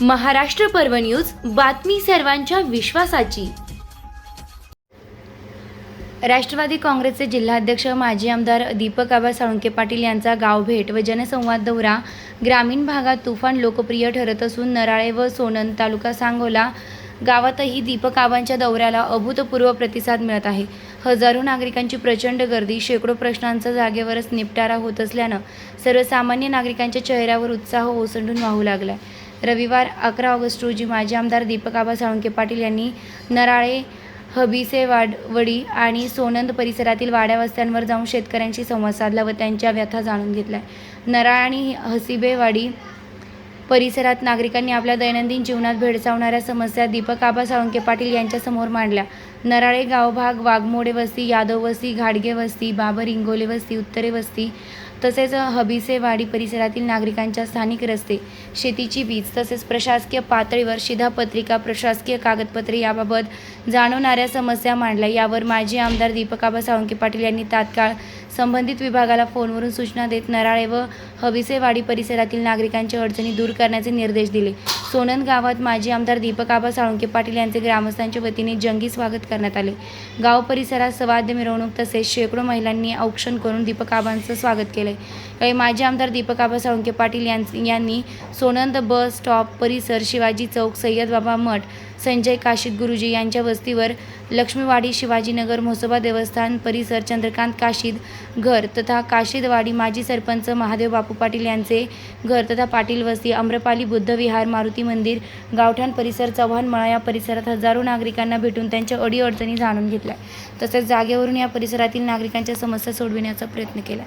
महाराष्ट्र पर्व न्यूज बातमी सर्वांच्या विश्वासाची. राष्ट्रवादी काँग्रेसचे जिल्हाध्यक्ष माजी आमदार दीपक आबा साळुंके पाटील यांचा गावभेट व जनसंवाद दौरा ग्रामीण भागात तुफान लोकप्रिय ठरत असून नराळे व सोनंद तालुका सांगोला गावातही दीपक आबांच्या दौऱ्याला अभूतपूर्व प्रतिसाद मिळत आहे. हजारो नागरिकांची प्रचंड गर्दी शेकडो प्रश्नांचा जागेवरच निपटारा होत असल्यानं सर्वसामान्य नागरिकांच्या चेहऱ्यावर उत्साह ओसंडून वाहू लागलाय. रविवार अकरा ऑगस्ट रोजी माजी आमदार दीपक आबा साळुंके पाटील यांनी नराळे हबीसे वाडवडी आणि सोनंद परिसरातील वाड्यावस्त्यांवर जाऊन शेतकऱ्यांशी संवाद साधला व त्यांच्या व्यथा जाणून घेतल्या. नराळ आणि हसीबेवाडी परिसरात नागरिकांनी आपल्या दैनंदिन जीवनात भेडसावणाऱ्या समस्या दीपक आबा साळुंके पाटील यांच्यासमोर मांडल्या. नराळे गावभाग वाघमोडे वस्ती यादव वस्ती घाडगे वस्ती बाबर इंगोले वस्ती उत्तरे वस्ती तसेच हबीसेवाडी परिसरातील नागरिकांच्या स्थानिक रस्ते शेतीची वीज तसेच प्रशासकीय पातळीवर शिधापत्रिका प्रशासकीय कागदपत्रे याबाबत जाणवणाऱ्या समस्या मांडल्या. यावर माजी आमदार दीपक आबा साळुंके पाटील यांनी तात्काळ संबंधित विभागाला फोनवरून सूचना देत नराळे व हबीसेवाडी परिसरातील नागरिकांच्या अडचणी दूर करण्याचे निर्देश दिले. सोनंद गावात माजी आमदार दीपक आबा साळुंके पाटील यांचे ग्रामस्थांच्या वतीने जंगी स्वागत करण्यात आले. गाव परिसरात सवाद्य मिरवणूक तसेच शेकडो महिलांनी औक्षण करून दीपक आबांचं स्वागत केले यावेळी माजी आमदार दीपक आबा साळुंके पाटील यांनी सोनंद बस स्टॉप परिसर शिवाजी चौक सय्यद बाबा मठ संजय काशीद गुरुजी यांच्या वस्तीवर लक्ष्मीवाडी शिवाजीनगर म्हसोबा देवस्थान परिसर चंद्रकांत काशीद घर तथा काशीदवाडी माजी सरपंच महादेव बापू पाटील यांचे घर तथा पाटील वस्ती आम्रपाली बुद्धविहार मारुती मंदिर गावठाण परिसर चव्हाण मळा या परिसरात हजारो नागरिकांना भेटून त्यांच्या अडीअडचणी जाणून घेतल्या. तसेच जागेवरून या परिसरातील नागरिकांच्या समस्या सोडविण्याचा प्रयत्न केला.